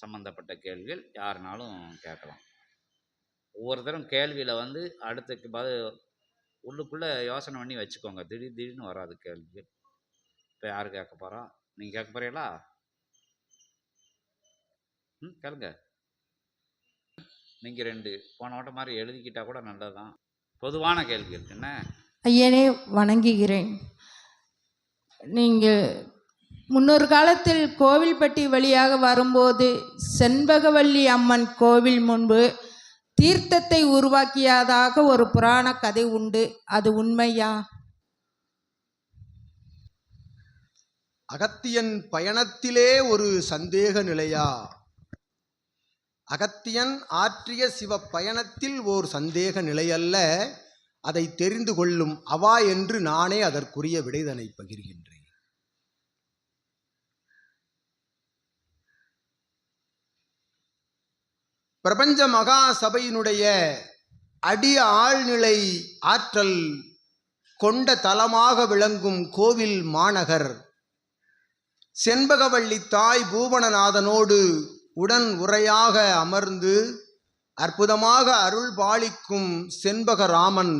சம்மந்தப்பட்ட கேள்விகள் யாருனாலும் கேட்கலாம். ஒவ்வொருத்தரும் கேள்வியில் வந்து அடுத்த பதில் உள்ளுக்குள்ளே யோசனை பண்ணி வச்சுக்கோங்க. திடீர் திடீர்னு வராது கேள்விகள். இப்போ யார் கேட்க போகிறா நீங்கள் கேட்க போகிறீங்களா ம் கேளுங்க. நீங்கள் ரெண்டு போன வட்டம் மாதிரி எழுதிக்கிட்டா கூட நல்லதுதான். பொதுவான கேள்விகள். என்ன? ஐயனே வணங்குகிறேன். நீங்கள் முன்னொரு காலத்தில் கோவில்பட்டி வழியாக வரும்போது செண்பகவல்லி அம்மன் கோவில் முன்பு தீர்த்தத்தை உருவாக்கியதாக ஒரு புராண கதை உண்டு. அது உண்மையா? அகத்தியன் பயணத்திலே ஒரு சந்தேக நிலையா? அகத்தியன் ஆற்றிய சிவ பயணத்தில் ஓர் சந்தேக நிலையல்ல. அதை தெரிந்து கொள்ளும் அவா என்று நானே அதற்குரிய விடைதனை பகிர்கின்றேன். பிரபஞ்ச மகா சபையினுடைய அடி ஆழ்நிலை ஆற்றல் கொண்ட தலமாக விளங்கும் கோவில் மாநகர். செண்பகவள்ளி தாய் பூவனநாதனோடு உடன் உரையாக அமர்ந்து அற்புதமாக அருள் பாலிக்கும் செண்பகராமன்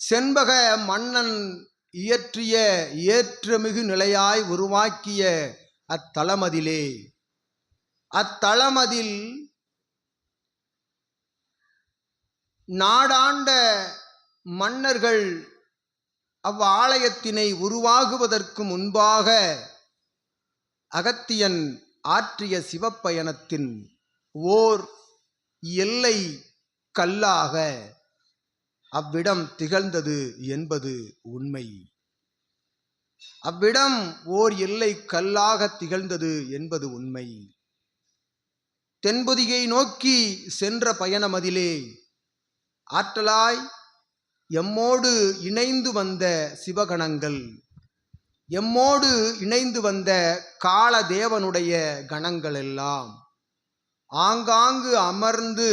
செண்பக மன்னன் இயற்றிய ஏற்றமிகு நிலையாய் உருவாக்கிய அத்தலமதிலே. அத்தலமதில் நாடாண்ட மன்னர்கள் அவ்வாலயத்தினை உருவாகுவதற்கு முன்பாக அகத்தியன் ஆற்றிய சிவப்பயணத்தின் ஓர் எல்லை கல்லாக அவ்விடம் திகழ்ந்தது என்பது உண்மை. அவ்விடம் ஓர் எல்லை கல்லாக திகழ்ந்தது என்பது உண்மை. தென்பொதிகை நோக்கி சென்ற பயணமதிலே ஆற்றலாய் எம்மோடு இணைந்து வந்த சிவகணங்கள் எம்மோடு இணைந்து வந்த காலதேவனுடைய கணங்கள் எல்லாம் ஆங்காங்கு அமர்ந்து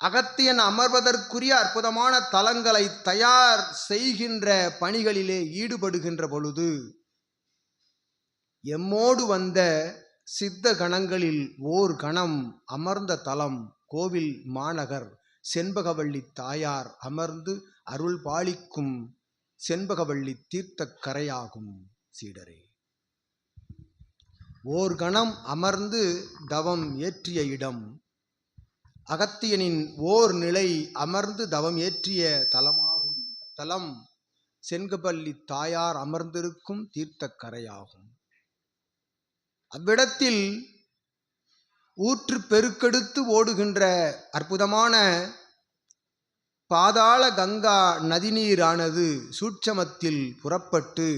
அகத்தியன் அமர்வதற்குரிய அற்புதமான தலங்களை தயார் செய்கின்ற பணிகளிலே ஈடுபடுகின்ற பொழுது எம்மோடு வந்த சித்த கணங்களில் ஓர் கணம் அமர்ந்த தலம் கோவில் மாநகர் செண்பகவள்ளி தாயார் அமர்ந்து அருள் பாலிக்கும் செண்பகவள்ளி தீர்த்தக்கரையாகும் சீடரே. ஓர் கணம் அமர்ந்து தவம் ஏற்றிய இடம். அகத்தியனின் ஓர் நிலை அமர்ந்து தவம் ஏற்றிய தலமாகும். தலம் செங்கபள்ளி தாயார் அமர்ந்திருக்கும் தீர்த்தக்கரையாகும். அவ்விடத்தில் ஊற்று பெருக்கெடுத்து ஓடுகின்ற அற்புதமான பாதாள கங்கா நதிநீரானது சூட்சமத்தில் புறப்பட்டு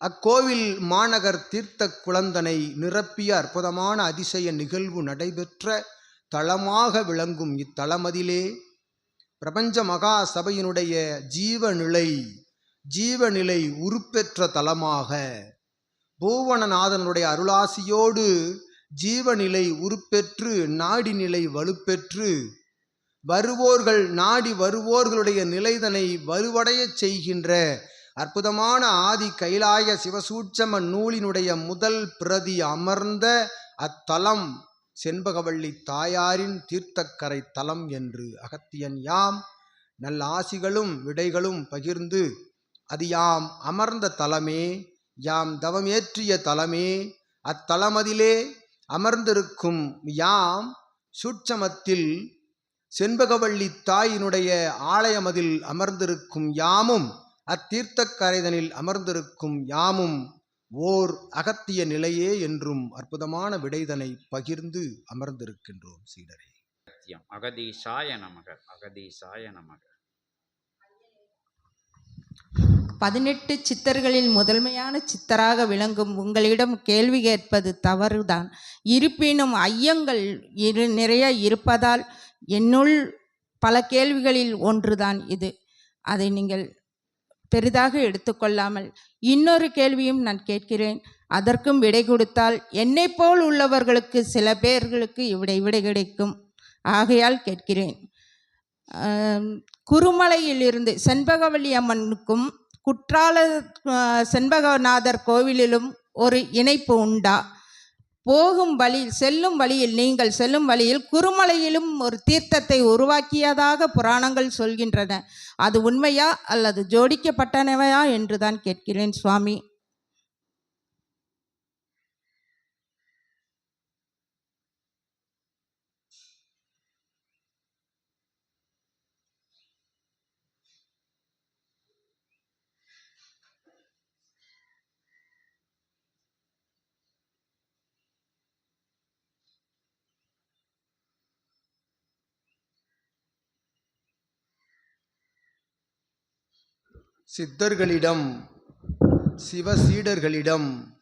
அக்கோவில் மாநகர் தீர்த்த குளந்தனை நிரப்பிய அற்புதமான அதிசய நிகழ்வு நடைபெற்ற தளமாக விளங்கும் இத்தலமதிலே பிரபஞ்ச மகா சபையினுடைய ஜீவநிலை ஜீவநிலை உருப்பெற்ற தலமாக பூவனநாதனுடைய அருளாசியோடு ஜீவநிலை உருப்பெற்று நாடிநிலை வலுப்பெற்று வருவோர்கள் நாடி வருவோர்களுடைய நிலைதனை வலுவடையச் செய்கின்ற அற்புதமான ஆதி கைலாய சிவசூட்சம நூலினுடைய முதல் பிரதி அமர்ந்த அத்தலம் செண்பகவள்ளி தாயாரின் தீர்த்தக்கரை தலம் என்று அகத்தியன் யாம். நல்ல ஆசிகளும் விடைகளும் பகிர்ந்து அது யாம் அமர்ந்த தலமே யாம் தவமேற்றிய தலமே அத்தலமதிலே அமர்ந்திருக்கும் யாம் சூட்சமத்தில் செண்பகவள்ளி தாயினுடைய ஆலயமதில் அமர்ந்திருக்கும் யாமும் அத்தீர்த்தக்கரைதனில் அமர்ந்திருக்கும் யாமும் ஓர் அகத்திய நிலையே என்றும் அற்புதமான விடைதனை பகிர்ந்து அமர்ந்திருக்கின்றோம் சீடரே. அகதீசாய நமக. அகதீசாய நமக. பதினெட்டு சித்தர்களில் முதன்மையான சித்தராக விளங்கும் உங்களிடம் கேள்வி கேட்பது தவறுதான். இருப்பினும் ஐயங்கள் இரு நிறைய இருப்பதால் என்னுள் பல கேள்விகளில் ஒன்றுதான் இது. அதை நீங்கள் பெரிதாக எடுத்துக்கொள்ளாமல் இன்னொரு கேள்வியும் நான் கேட்கிறேன். அதற்கும் விடை கொடுத்தால் என்னை போல் உள்ளவர்களுக்கு சில பேர்களுக்கு விடை விடை கிடைக்கும். ஆகையால் கேட்கிறேன். குருமலையிலிருந்து செண்பகவல்லி அம்மனுக்கும் குற்றால செண்பகநாதர் கோவிலிலும் ஒரு இணைப்பு உண்டா? போகும் வழி செல்லும் வழியில் நீங்கள் செல்லும் வழியில் குறுமலையிலும் ஒரு தீர்த்தத்தை உருவாக்கியதாக புராணங்கள் சொல்கின்றன. அது உண்மையா அல்லது ஜோடிக்கப்பட்டனவையா என்றுதான் கேட்கிறேன் சுவாமி. சித்தர்களிடம் சிவசீடர்களிடம்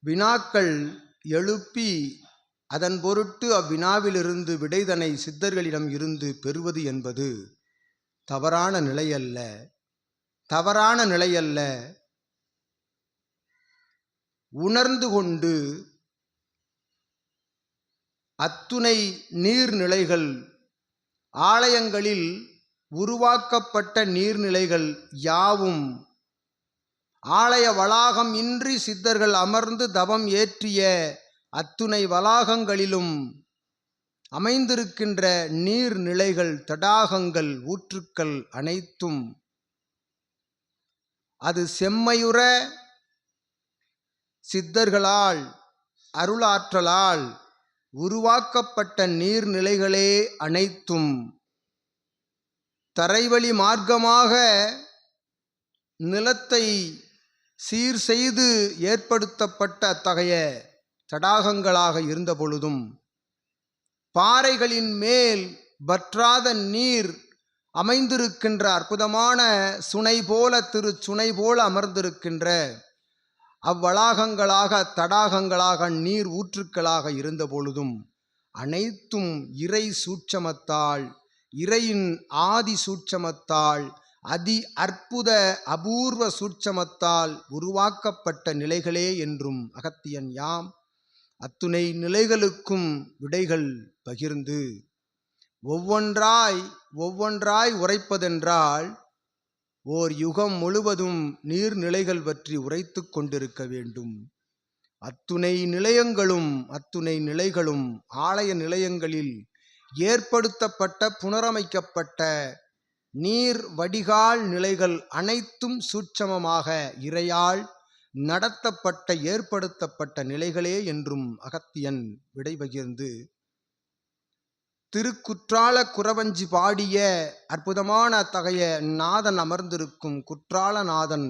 வினாக்கள் எழுப்பி அதன் பொருட்டு அவ்வினாவிலிருந்து விடைதனை சித்தர்களிடம் இருந்து பெறுவது என்பது தவறான நிலையல்ல. தவறான நிலையல்ல. உணர்ந்து கொண்டு அத்துணை நீர்நிலைகள் ஆலயங்களில் உருவாக்கப்பட்ட நீர்நிலைகள் யாவும் ஆலய வளாகம் இன்றி சித்தர்கள் அமர்ந்து தவம் ஏற்றிய அத்துணை வளாகங்களிலும் அமைந்திருக்கின்ற நீர்நிலைகள் தடாகங்கள் ஊற்றுக்கள் அனைத்தும் அது செம்மையுற சித்தர்களால் அருளாற்றலால் உருவாக்கப்பட்ட நீர்நிலைகளே அனைத்தும். தரைவழி மார்க்கமாக நிலத்தை சீர் செய்து ஏற்படுத்தப்பட்ட அத்தகைய தடாகங்களாக இருந்த பொழுதும் பாறைகளின் மேல் வற்றாத நீர் அமைந்திருக்கின்ற அற்புதமான சுனை போல திரு சுனை போல அமர்ந்திருக்கின்ற அவ்வளாகங்களாக தடாகங்களாக நீர் ஊற்றுக்களாக இருந்த பொழுதும் அனைத்தும் இறை சூட்சமத்தால் இறையின் ஆதி சூட்சமத்தால் அதி அற்புத அபூர்வ சூட்சமத்தால் உருவாக்கப்பட்ட நிலைகளே என்றும் அகத்தியன் யாம். அத்துணை நிலைகளுக்கும் விடைகள் பகிர்ந்து ஒவ்வொன்றாய் ஒவ்வொன்றாய் உரைப்பதென்றால் ஓர் யுகம் முழுவதும் நீர்நிலைகள் பற்றி உரைத்து கொண்டிருக்க வேண்டும். அத்துணை நிலையங்களும் அத்துணை நிலைகளும் ஆலய நிலையங்களில் ஏற்படுத்தப்பட்ட புனரமைக்கப்பட்ட நீர் வடிகால் நிலைகள் அனைத்தும் சூட்சமமாக இறையால் நடத்தப்பட்ட ஏற்படுத்தப்பட்ட நிலைகளே என்றும் அகத்தியன் விடைபகிர்ந்து திருக்குற்றால குறவஞ்சி பாடிய அற்புதமான அத்தகைய நாதன் அமர்ந்திருக்கும் குற்றாலநாதன்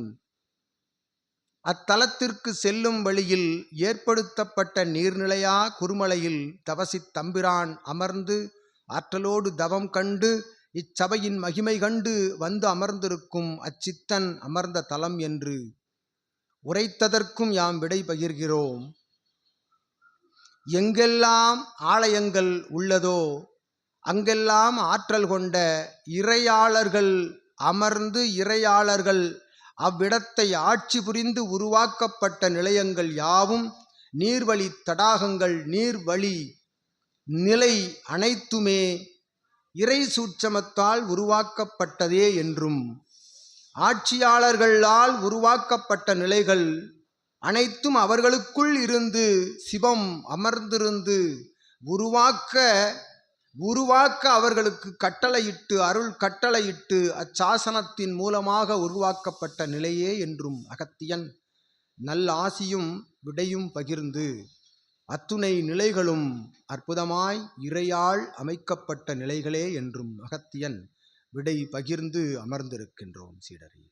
அத்தலத்திற்கு செல்லும் வழியில் ஏற்படுத்தப்பட்ட நீர்நிலையா குருமலையில் தவசித் தம்பிரான் அமர்ந்து ஆற்றலோடு தவம் கண்டு இச்சபையின் மகிமை கண்டு வந்து அமர்ந்திருக்கும் அச்சித்தன் அமர்ந்த தலம் என்று உரைத்ததற்கும் யாம் விடை பகிர்கிறோம். எங்கெல்லாம் ஆலயங்கள் உள்ளதோ அங்கெல்லாம் ஆற்றல் கொண்ட இறையாளர்கள் அமர்ந்து இறையாளர்கள் அவ்விடத்தை ஆட்சி புரிந்து உருவாக்கப்பட்ட நிலையங்கள் யாவும் நீர்வழி தடாகங்கள் நீர்வழி நிலை அனைத்துமே இறை சூட்சமத்தால் உருவாக்கப்பட்டதே என்றும் ஆட்சியாளர்களால் உருவாக்கப்பட்ட நிலைகள் அனைத்தும் அவர்களுக்குள் இருந்து சிவம் அமர்ந்திருந்து உருவாக்க உருவாக்க அவர்களுக்கு கட்டளையிட்டு அருள் கட்டளையிட்டு அச்சாசனத்தின் மூலமாக உருவாக்கப்பட்ட நிலையே என்றும் அகத்தியன் நல் ஆசியும் விடையும் பகிர்ந்து அத்துணை நிலைகளும் அற்புதமாய் இறையால் அமைக்கப்பட்ட நிலைகளே என்றும் அகத்தியன் விடை பகிர்ந்து அமர்ந்திருக்கின்றோம் சீடரே.